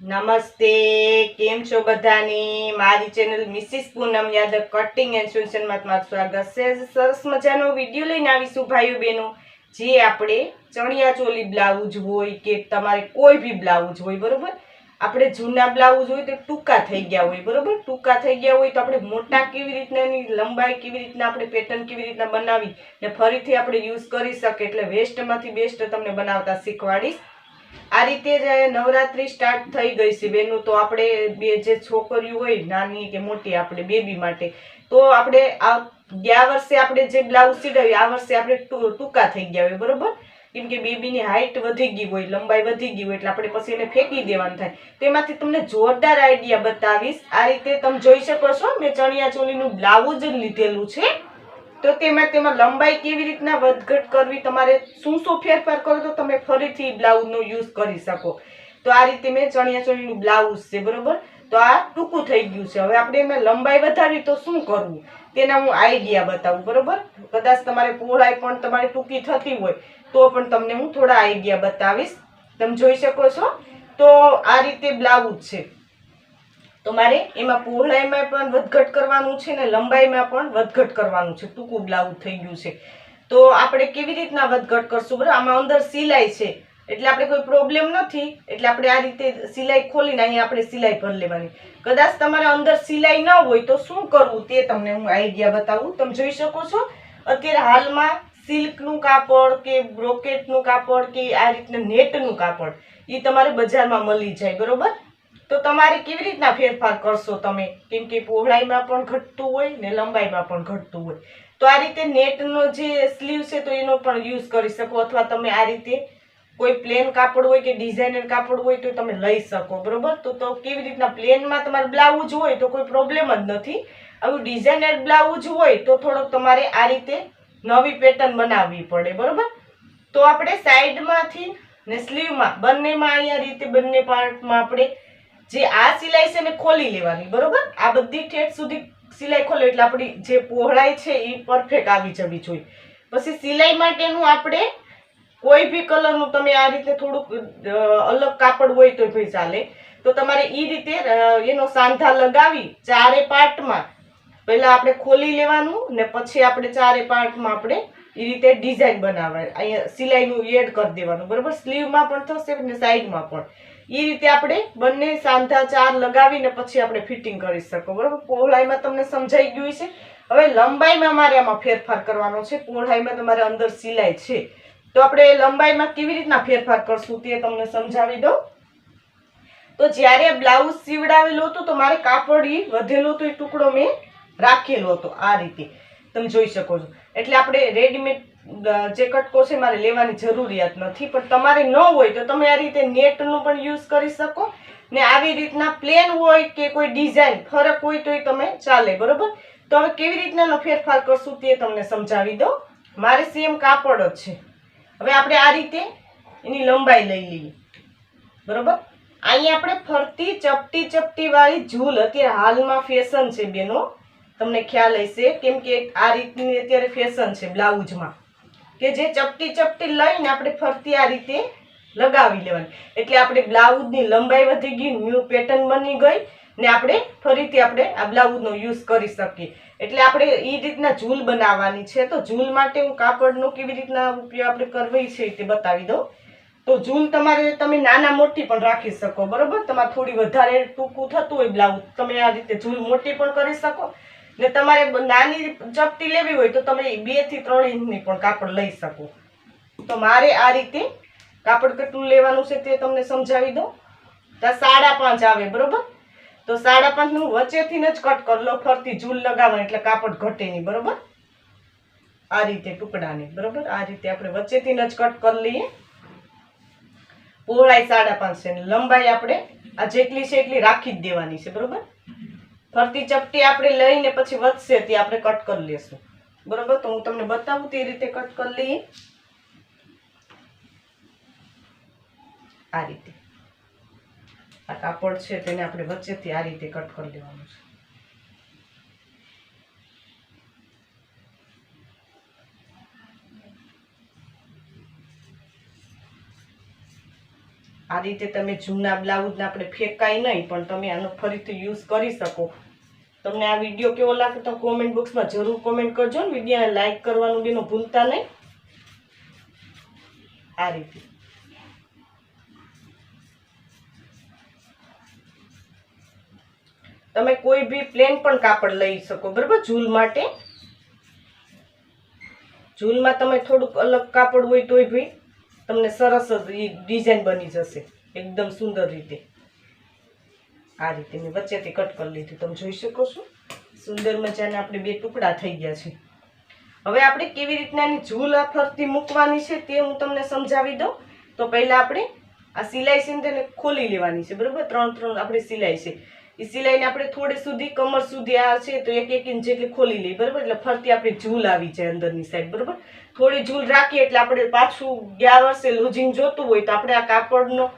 નમસ્તે, કેમ છો બધાની? મારી channel Mrs Poonam Yadav cutting and સુશનમાં તમારું સ્વાગત છે. સરસ મજાનો વીડિયો લઈને આવીશું ભાઈઓ બહેનો. જે આપણે ચણિયા ચોલી બ્લાઉઝ હોય કે તમારે કોઈ બી બ્લાઉઝ હોય, બરાબર? આપણે જૂના બ્લાઉઝ હોય તો ટૂંકા થઈ ગયા હોય, બરાબર? ટૂંકા થઈ ગયા હોય તો આપણે મોટા કેવી રીતના એની લંબાઈ કેવી રીતના આપણે પેટર્ન કેવી રીતના બનાવી ને ફરીથી આપણે યુઝ કરી શકીએ. એટલે વેસ્ટમાંથી બેસ્ટ તમને બનાવતા શીખવાડીશ. આ રીતે જ નવરાત્રી સ્ટાર્ટ થઈ ગઈ છે. બેનું તો આપણે બે જે છોકરીઓ હોય, નાની કે મોટી, આપણે બેબી માટે, તો આપણે આ ગયા વર્ષે આપણે જે બ્લાઉઝ સીડાવી આ વર્ષે આપણે ટૂંકા થઈ ગયા હોય, બરોબર? કેમ કે બેબીની હાઇટ વધી ગઈ હોય, લંબાઈ વધી ગઈ હોય, એટલે આપણે પછી એને ફેંકી દેવાનું થાય. તેમાંથી તમને જોરદાર આઈડિયા બતાવીશ. આ રીતે તમે જોઈ શકો છો, મેં ચણિયા ચોલીનું બ્લાઉઝ લીધેલું છે. તો તેમાં તેમાં લંબાઈ કેવી રીતના વધઘટ કરવી, તમારે શું શું ફેરફાર કરો તો તમે ફરીથી બ્લાઉઝનો યુઝ કરી શકો. તો આ રીતે મેં ચણિયા ચોળીનું બ્લાઉઝ છે, બરોબર? તો આ ટૂંકું થઈ ગયું છે. હવે આપણે એમાં લંબાઈ વધારવી તો શું કરવું? તેના હું આઈડિયા બતાવું, બરોબર? કદાચ તમારે પહોળાઈ પણ તમારી ટૂંકી થતી હોય, તો પણ તમને હું થોડા આઈડિયા બતાવીશ. તમે જોઈ શકો છો? તો આ રીતે બ્લાઉઝ છે. તો મારે એમાં પહોળાઈમાં પણ વધઘટ કરવાનું છે ને લંબાઈમાં પણ વધઘટ કરવાનું છે. ટૂંકું બ્લાઉઝ થઈ ગયું છે. તો આપણે કેવી રીતના વધઘટ કરશું? બરાબર? આમાં અંદર સિલાઈ છે. એટલે આપણે કોઈ પ્રોબ્લેમ નથી. એટલે આપણે આ રીતે સિલાઈ ખોલીને અહીંયા આપણે સિલાઈ ભરી લેવાની. કદાચ તમારે અંદર સિલાઈ ન હોય તો શું કરવું તે તમને હું આઈડિયા બતાવું. તમે જોઈ શકો છો, અત્યારે હાલમાં સિલ્કનું કાપડ કે બ્રોકેટનું કાપડ કે આ રીતના નેટનું કાપડ એ તમારે બજારમાં મળી જાય. બરોબર? તો તમારે કેવી રીતના ફેરફાર કરશો તમે? કેમ કે પહોળાઈમાં પણ ઘટતું હોય ને લંબાઈમાં પણ ઘટતું હોય. તો આ રીતે નેટનો જે સ્લીવ છે તો એનો પણ યુઝ કરી શકો અથવા તમે આ રીતે કોઈ પ્લેન કાપડ હોય કે ડિઝાઇનર કાપડ હોય તો તમે લઈ શકો, બરોબર? તો તો કેવી રીતના પ્લેનમાં તમારે બ્લાઉઝ હોય તો કોઈ પ્રોબ્લેમ જ નથી. આવું ડિઝાઇનર બ્લાઉઝ હોય તો થોડોક તમારે આ રીતે નવી પેટર્ન બનાવવી પડે, બરોબર? તો આપણે સાઈડમાંથી ને સ્લીવમાં બંનેમાં અહીંયા રીતે બંને પાર્ટમાં આપણે જે આ સિલાઈ છે ને ખોલી લેવાની, બરોબર? આ બધી ઠેઠ સુધી સિલાઈ ખોલે એટલે આપણી જે પહોળાઈ છે એ પરફેક્ટ આવી જવી જોઈએ. પછી સિલાઈ માટેનું આપણે કોઈ બી કલરનું તમે આ રીતે થોડુંક અલગ કાપડ હોય તો ભાઈ ચાલે. તો તમારે એ રીતે એનો સાંધા લગાવી ચારે પાર્ટમાં પહેલાં આપણે ખોલી લેવાનું ને પછી આપણે ચારે પાર્ટમાં આપણે એ રીતે ડિઝાઇન બનાવવાની અહીંયા સિલાઈનું એડ કરી દેવાનું, બરાબર? સ્લીવમાં પણ થશે ને સાઈડમાં પણ. એ રીતે આપણે બંને સાંધા ચાર લગાવીને પછી આપણે ફિટિંગ કરી શકો. બરાબર? પહોળાઈમાં તમને સમજાઈ ગયું છે હવે લંબાઈમાં મારે આમાં ફેરફાર કરવાનો છે. પહોળાઈમાં તમારે અંદર સિલાઈ છે. તો આપણે લંબાઈમાં કેવી રીતના ફેરફાર કરશું તે તમને સમજાવી દઉં. તો જ્યારે બ્લાઉઝ સીવડાવેલો હતો તો મારે કાપડ એ વધેલો હતો એ ટુકડો મેં રાખેલો હતો આ રીતે. તમે જોઈ શકો છો. એટલે આપણે રેડીમેડ જે કટકો છે મારે લેવાની જરૂરિયાત નથી. પણ તમારે ન હોય તો તમે આ રીતે નેટનું પણ યુઝ કરી શકો. ને આવી રીતના પ્લેન હોય કે કોઈ ડિઝાઇન ફરક હોય તો તમે ચાલે, બરોબર? તો હવે કેવી રીતના ફેરફાર કરશું તે તમને સમજાવી દઉં. મારે સેમ કાપડ જ છે. હવે આપણે આ રીતે એની લંબાઈ લઈ લઈએ. બરોબર? અહીંયા આપણે ફરતી, ચપટી ચપટીવાળી ઝૂલ, અત્યારે હાલમાં ફેશન છે બેનો. તમને ખ્યાલ હશે, કેમ કે આ રીતની અત્યારે ફેશન છે બ્લાઉઝમાં. કે જે ચપટી ચપટી લઈને આપણે ફરતી આ રીતે લગાવી લેવાની. એટલે આપણે બ્લાઉઝની લંબાઈ વધી ગઈ, ન્યૂ પેટર્ન બની ગઈ ને આપણે ફરીથી આપણે આ બ્લાઉઝનો યુઝ કરી શકીએ. એટલે આપણે એ રીતના ઝૂલ બનાવવાની છે. તો ઝૂલ માટે હું કાપડનો કેવી રીતના ઉપયોગ આપણે કરવી છે તે બતાવી દઉં. તો ઝૂલ તમારે તમે નાના મોટી પણ રાખી શકો, બરાબર? તમારે થોડી વધારે ટૂંકું થતું હોય બ્લાઉઝ, તમે આ રીતે ઝૂલ મોટી પણ કરી શકો. ને તમારે નાની ચપટી લેવી હોય તો તમે બેથી ત્રણ ઇંચની પણ કાપડ લઈ શકો. તો મારે આ રીતે કાપડ કેટલું લેવાનું છે તે તમને સમજાવી દઉં. તો સાડા પાંચ આવે, બરોબર? તો સાડા પાંચનું વચ્ચેથી જ કટ કરી લો, ફરતી ઝૂલ લગાવવાનું, એટલે કાપડ ઘટે નહીં, બરોબર? આ રીતે ટુકડાને, બરોબર? આ રીતે આપણે વચ્ચેથી જ કટ કરી લઈએ. પહોળાઈ સાડા પાંચ છે લંબાઈ આપણે આ જેટલી છે એટલી રાખી જ દેવાની છે, બરોબર? ફરતી ચપટી આપણે લઈને પછી વધશે તે આપણે કટ કરી લેશું. બરોબર? તો હું તમને બતાવું તે રીતે કટ કરી લઈએ. આ રીતે. આ કાપડ છે તેને આપણે વચ્ચેથી આ રીતે કટ કરી લેવાનું છે. આ રીતે તમે જૂના બ્લાઉઝને આપણે ફેંકાય નહીં, પણ તમે આનો ફરીથી યુઝ કરી શકો. તમને આ વીડિયો કેવો લાગે તો કોમેન્ટ બોક્સમાં જરૂર કોમેન્ટ કરજો ને વિડીયોને લાઈક કરવાનું બેનો ભૂલતા નહીં. આ રીતે. તમે કોઈ બી પ્લેન પણ કાપડ લઈ શકો, બરાબર? ઝૂલ માટે. ઝૂલમાં તમે થોડુંક અલગ કાપડ હોય તોય ભી તમને સરસ ડિઝાઇન બની જશે, એકદમ સુંદર રીતે. આ રીતે મેં વચ્ચેથી કટ કરી લીધું. તમે જોઈ શકો છો, સુંદર મજાના આપણે બે ટુકડા થઈ ગયા છે. હવે આપણે કેવી રીતના એની ઝૂલ આ ફરતી મૂકવાની છે તે હું તમને સમજાવી દઉં. તો પહેલાં આપણે આ સિલાઈ છે તેને ખોલી લેવાની છે, બરાબર? ત્રણ ત્રણ આપણે સિલાઈ છે. એ સિલાઈને આપણે થોડે સુધી, કમર સુધી આ છે તો એક એક ઇંચ જેટલી ખોલી લઈએ, બરાબર? એટલે ફરતી આપણી ઝૂલ આવી જાય અંદરની સાઈડ બરાબર? થોડી ઝૂલ રાખીએ એટલે આપણે પાછું ગયા વર્ષે લૂઝિંગ જોતું હોય તો આપણે આ કાપડનો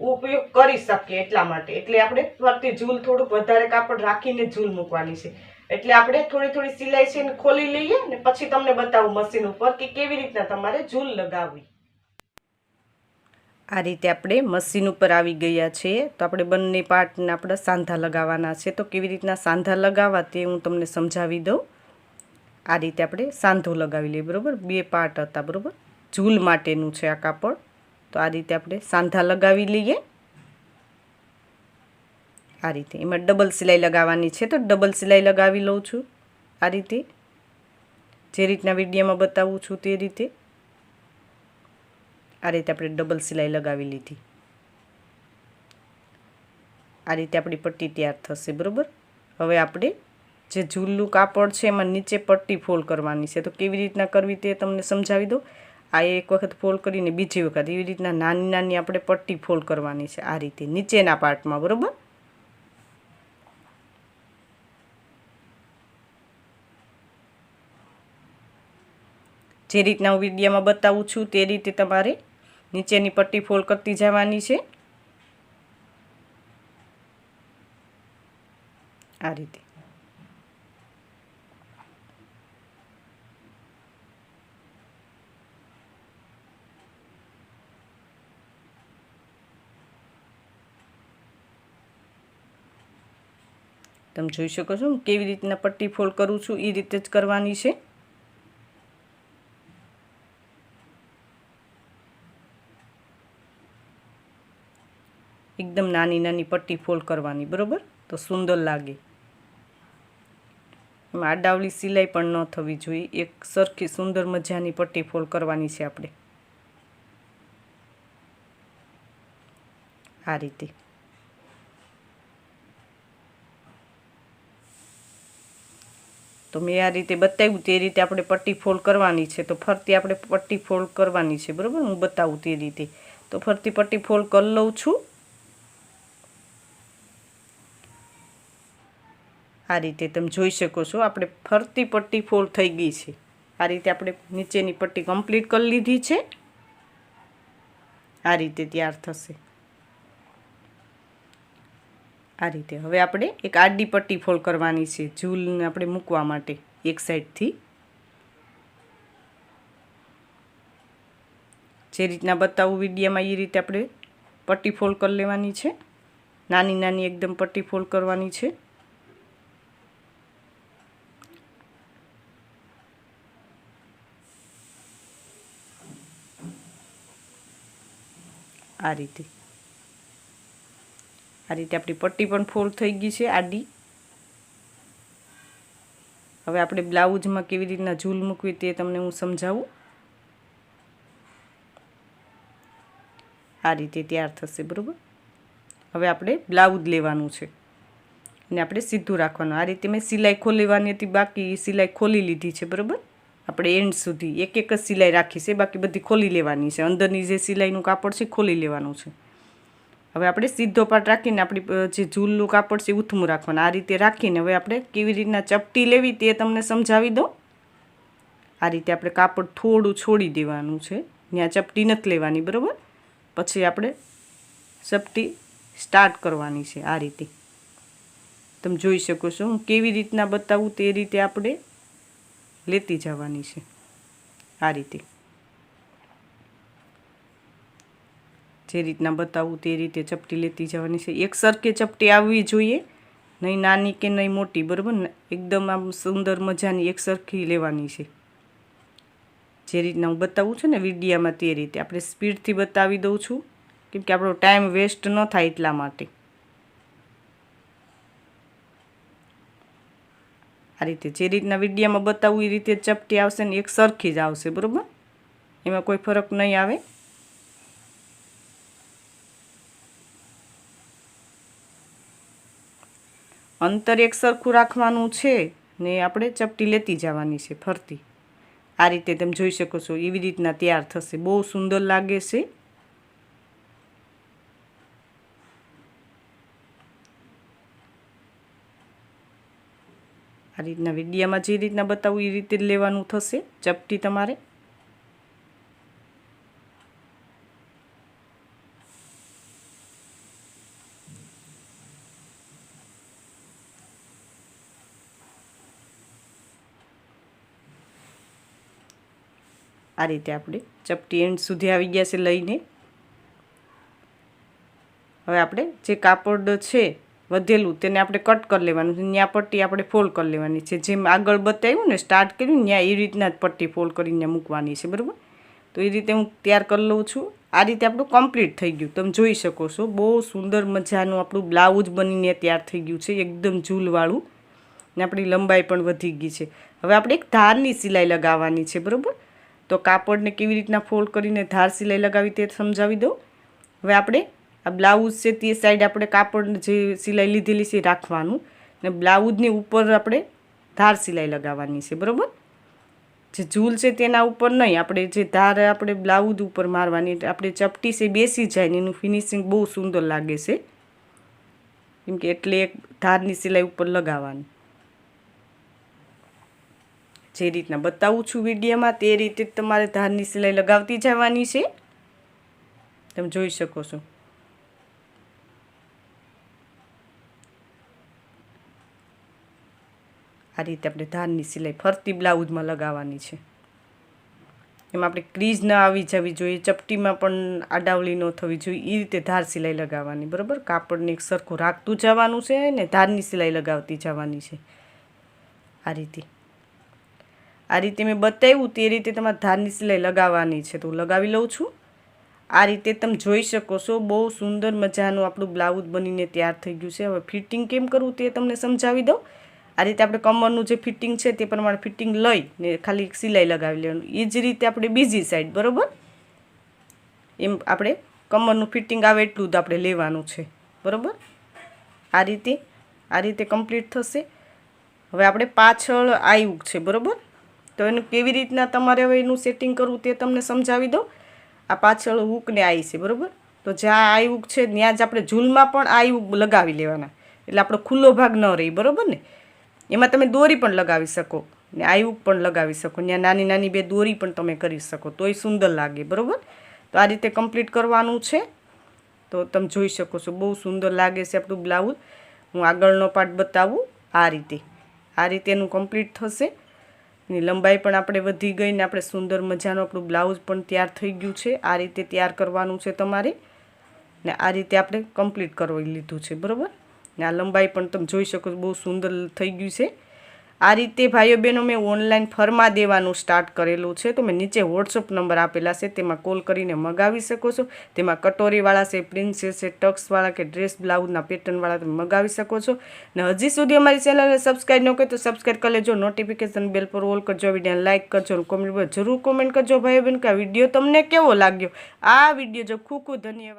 ઉપયોગ કરી શકીએ એટલા માટે. એટલે આપણે ફરતી ઝૂલ થોડુંક વધારે કાપડ રાખીને ઝૂલ મૂકવાની છે. એટલે આપણે થોડી થોડી સિલાઈ છે ને ખોલી લઈએ ને પછી તમને બતાવું મશીન ઉપર કે કેવી રીતના તમારે ઝૂલ લગાવવી. આ રીતે આપણે મશીન ઉપર આવી ગયા છીએ તો આપણે બંને પાર્ટને આપણે સાંધા લગાવવાના છે. તો કેવી રીતના સાંધા લગાવવા તે હું તમને સમજાવી દઉં. આ રીતે આપણે સાંધો લગાવી લઈએ. બરાબર? બે પાર્ટ હતા. બરાબર? ઝૂલ માટેનું છે આ કાપડ. તો આ રીતે આપણે સાંધા લગાવી લઈએ. આ રીતે. એમાં ડબલ સિલાઈ લગાવવાની છે તો ડબલ સિલાઈ લગાવી લઉં છું આ રીતે. જે રીતના વિડીયોમાં બતાવું છું તે રીતે. આ રીતે આપણે ડબલ સિલાઈ લગાવી લીધી. આ રીતે આપણી પટ્ટી તૈયાર થશે, બરાબર? હવે આપણે જે ઝૂલનું કાપડ છે એમાં નીચે પટ્ટી ફોલ્ડ કરવાની છે. તો કેવી રીતના કરવી તે તમને સમજાવી દઉં? આ એક વખત ફોલ્ડ કરીને બીજી વખત. એવી રીતના નાની નાની આપણે પટ્ટી ફોલ્ડ કરવાની છે આ રીતે, નીચેના પાર્ટમાં, બરાબર? જે રીતના હું વિડીયામાં બતાવું છું તે રીતે તમારે નીચેની પટ્ટી ફોલ્ડ કરતી જવાની છે. આ રીતે. તમે જોઈ શકો છો હું કેવી રીતના પટ્ટી ફોલ્ડ કરું છું એ રીતે જ કરવાની છે. એકદમ નાની નાની પટ્ટી ફોલ્ડ કરવાની, બરાબર? તો સુંદર લાગે. આડાવલી સિલાઈ પણ ન થવી જોઈએ, એક સરખી સુંદર મજાની પટ્ટી ફોલ્ડ કરવાની છે આપણે. આ રીતે. તો મેં આ રીતે બતાવ્યું તે રીતે આપણે પટ્ટી ફોલ્ડ કરવાની છે. તો ફરતી આપણે પટ્ટી ફોલ્ડ કરવાની છે, બરાબર? હું બતાવું તે રીતે. તો ફરતી પટ્ટી ફોલ્ડ કરી લઉં છું. આ રીતે તમે જોઈ શકો છો, આપણે ફરતી પટ્ટી ફોલ્ડ થઈ ગઈ છે. આ રીતે આપણે નીચેની પટ્ટી કમ્પ્લીટ કરી લીધી છે. આ રીતે તૈયાર થશે. આ રીતે. હવે આપણે એક આડી પટ્ટી ફોલ્ડ કરવાની છે ઝૂલને આપણે મૂકવા માટે એક સાઈડથી જે રીતના બતાવું વિડીયામાં એ રીતે આપણે પટ્ટી ફોલ્ડ કરી લેવાની છે. નાની નાની એકદમ પટ્ટી ફોલ્ડ કરવાની છે. આ રીતે. આ રીતે આપણી પટ્ટી પણ ફોલ્ડ થઈ ગઈ છે આડી. હવે આપણે બ્લાઉઝમાં કેવી રીતના ઝૂલ મૂકવી તે તમને હું સમજાવું. આ રીતે તૈયાર થશે, બરાબર? હવે આપણે બ્લાઉઝ લેવાનું છે. અને આપણે સીધું રાખવાનું. આ રીતે મેં સિલાઈ ખોલીવાની હતી, બાકી સિલાઈ ખોલી લીધી છે, બરાબર? આપણે એન્ડ સુધી એક એક જ સિલાઈ રાખી છે, બાકી બધી ખોલી લેવાની છે. અંદરની જે સિલાઈનું કાપડ છે ખોલી લેવાનું છે. હવે આપણે સીધો પાટ રાખીને આપણી જે ઝૂલનું કાપડ છે ઉથમું રાખવાનું. આ રીતે રાખીને હવે આપણે કેવી રીતના ચપટી લેવી તે તમને સમજાવી દઉં. આ રીતે આપણે કાપડ થોડું છોડી દેવાનું છે. ત્યાં ચપટી નથી લેવાની, બરાબર? પછી આપણે ચપટી સ્ટાર્ટ કરવાની છે આ રીતે. તમે જોઈ શકો છો હું કેવી રીતના બતાવું તે રીતે આપણે લેતી જવાની છે. આ રીતે. જે રીતના બતાવું તે રીતે ચપટી લેતી જવાની છે. એક સરખી ચપટી આવવી જોઈએ, નહીં નાની કે નહીં મોટી, બરાબર ને? એકદમ આમ સુંદર મજાની એક સરખી લેવાની છે. જે રીતના હું બતાવું છું ને વિડીયામાં તે રીતે. આપણે સ્પીડથી બતાવી દઉં છું, કેમ કે આપણો ટાઈમ વેસ્ટ ન થાય એટલા માટે. આ રીતે જે રીતના વિડીયામાં બતાવું, એ રીતે ચપટી આવશે ને એક સરખી જ આવશે, બરાબર? એમાં કોઈ ફરક નહીં આવે. અંતર એક સરખું રાખવાનું છે ને આપણે ચપટી લેતી જવાની છે ફરતી. આ રીતે તમે જોઈ શકો છો, એવી રીતના તૈયાર થશે. બહુ સુંદર લાગે છે. આ રીતના વિડીયામાં જે રીતના બતાવું એ રીતે લેવાનું થશે, ચપટી તમારે. આ રીતે આપણે ચપટી એન્ડ સુધી આવી ગયા છે લઈને. હવે આપણે જે કાપડ છે વધેલું તેને આપણે કટ કરી લેવાનું છે. ત્યાં પટ્ટી આપણે ફોલ્ડ કરી લેવાની છે. જેમ આગળ બતાવ્યું ને સ્ટાર્ટ કર્યું ત્યાં એ રીતના જ પટ્ટી ફોલ્ડ કરીને મૂકવાની છે, બરાબર? તો એ રીતે હું તૈયાર કરી લઉં છું. આ રીતે આપણું કમ્પ્લીટ થઈ ગયું. તમે જોઈ શકો છો, બહુ સુંદર મજાનું આપણું બ્લાઉઝ બનીને તૈયાર થઈ ગયું છે, એકદમ ઝૂલવાળું ને આપણી લંબાઈ પણ વધી ગઈ છે. હવે આપણે એક ધારની સિલાઈ લગાવવાની છે, બરાબર? તો કાપડને કેવી રીતના ફોલ્ડ કરીને ધાર સિલાઈ લગાવી તે સમજાવી દઉં. હવે આપણે આ બ્લાઉઝ છે તે સાઈડ આપણે કાપડ જે સિલાઈ લીધેલી છે રાખવાનું ને બ્લાઉઝની ઉપર આપણે ધાર સિલાઈ લગાવવાની છે, બરાબર? જે ઝૂલ છે તેના ઉપર નહીં, આપણે જે ધાર આપણે બ્લાઉઝ ઉપર મારવાની આપણે ચપટી છે બેસી જાય ને એનું ફિનિશિંગ બહુ સુંદર લાગે છે. કેમ કે એટલે એક ધારની સિલાઈ ઉપર લગાવવાની. જે રીતના બતાવું છું વિડીયોમાં તે રીતે તમારે ધારની સિલાઈ લગાવતી જવાની છે. તમે જોઈ શકો છો. આ રીતે આપણે ધારની સિલાઈ ફરતી બ્લાઉઝમાં લગાવવાની છે. એમાં આપણે ક્રીઝ ન આવી જવી જોઈએ, ચપટીમાં પણ આડાવલી ન થવી જોઈએ એ રીતે ધાર સિલાઈ લગાવવાની, બરાબર? કાપડને એક સરખું રાખતું જવાનું છે ને ધારની સિલાઈ લગાવતી જવાની છે. આ રીતે. આ રીતે મેં બતાવ્યું તે રીતે તમારે ધારની સિલાઈ લગાવવાની છે તો લગાવી લઉં છું. આ રીતે તમે જોઈ શકો છો, બહુ સુંદર મજાનું આપણું બ્લાઉઝ બનીને તૈયાર થઈ ગયું છે. હવે ફિટિંગ કેમ કરવું તે તમને સમજાવી દઉં. આ રીતે આપણે કમરનું જે ફિટિંગ છે તે પ્રમાણે ફિટિંગ લઈ ને ખાલી સિલાઈ લગાવી લેવાનું. એ જ રીતે આપણે બીજી સાઈડ, બરાબર? એમ આપણે કમરનું ફિટિંગ આવે એટલું જ આપણે લેવાનું છે, બરાબર? આ રીતે આ રીતે કમ્પ્લીટ થશે. હવે આપણે પાછળ આવ્યું છે, બરાબર? તો એનું કેવી રીતના તમારે હવે એનું સેટિંગ કરવું તે તમને સમજાવી દઉં. આ પાછળ હૂકને આવી છે, બરાબર? તો જ્યાં આ હૂક છે, ત્યાં જ આપણે ઝૂલમાં પણ આ હૂક લગાવી લેવાના. એટલે આપણો ખુલ્લો ભાગ ન રહે, બરાબર ને? એમાં તમે દોરી પણ લગાવી શકો ને આ હૂક પણ લગાવી શકો. ત્યાં નાની નાની બે દોરી પણ તમે કરી શકો. તોય સુંદર લાગે, બરાબર? તો આ રીતે કમ્પ્લીટ કરવાનું છે. તો તમે જોઈ શકો છો, બહુ સુંદર લાગે છે આપણું બ્લાઉઝ. હું આગળનો પાર્ટ બતાવું આ રીતે. આ રીતે એનું કમ્પ્લીટ થશે. એની લંબાઈ પણ આપણે વધી ગઈ ને આપણે સુંદર મજાનું આપણું બ્લાઉઝ પણ તૈયાર થઈ ગયું છે. આ રીતે તૈયાર કરવાનું છે તમારે. ને આ રીતે આપણે કમ્પ્લીટ કરવી લીધું છે, બરાબર? ને આ લંબાઈ પણ તમે જોઈ શકો બહુ સુંદર થઈ ગયું છે. આ રીતે ભાઈઓ બહેનો મેં ઓનલાઈન ફરમા દેવાનું સ્ટાર્ટ કરેલું છે. તો મેં નીચે વોટ્સઅપ નંબર આપેલા છે. તેમાં કોલ કરીને મગાવી શકો છો. તેમાં કટોરીવાળા છે પ્રિન્સેસ છે ટક્સવાળા કે ડ્રેસ બ્લાઉઝના પેટર્નવાળા તમે મગાવી શકો છો. ને હજી સુધી અમારી ચેનલને સબસ્ક્રાઈબ ન કરી તો સબસ્ક્રાઈબ કરી લેજો. નોટિફિકેશન બેલ પર ઓલ કરજો. વિડીયોને લાઇક કરજો કોમેન્ટ પર જરૂર કોમેન્ટ કરજો ભાઈઓ બહેન કે આ વીડિયો તમને કેવો લાગ્યો? આ વીડિયો જો ખૂબ ખૂબ ધન્યવાદ.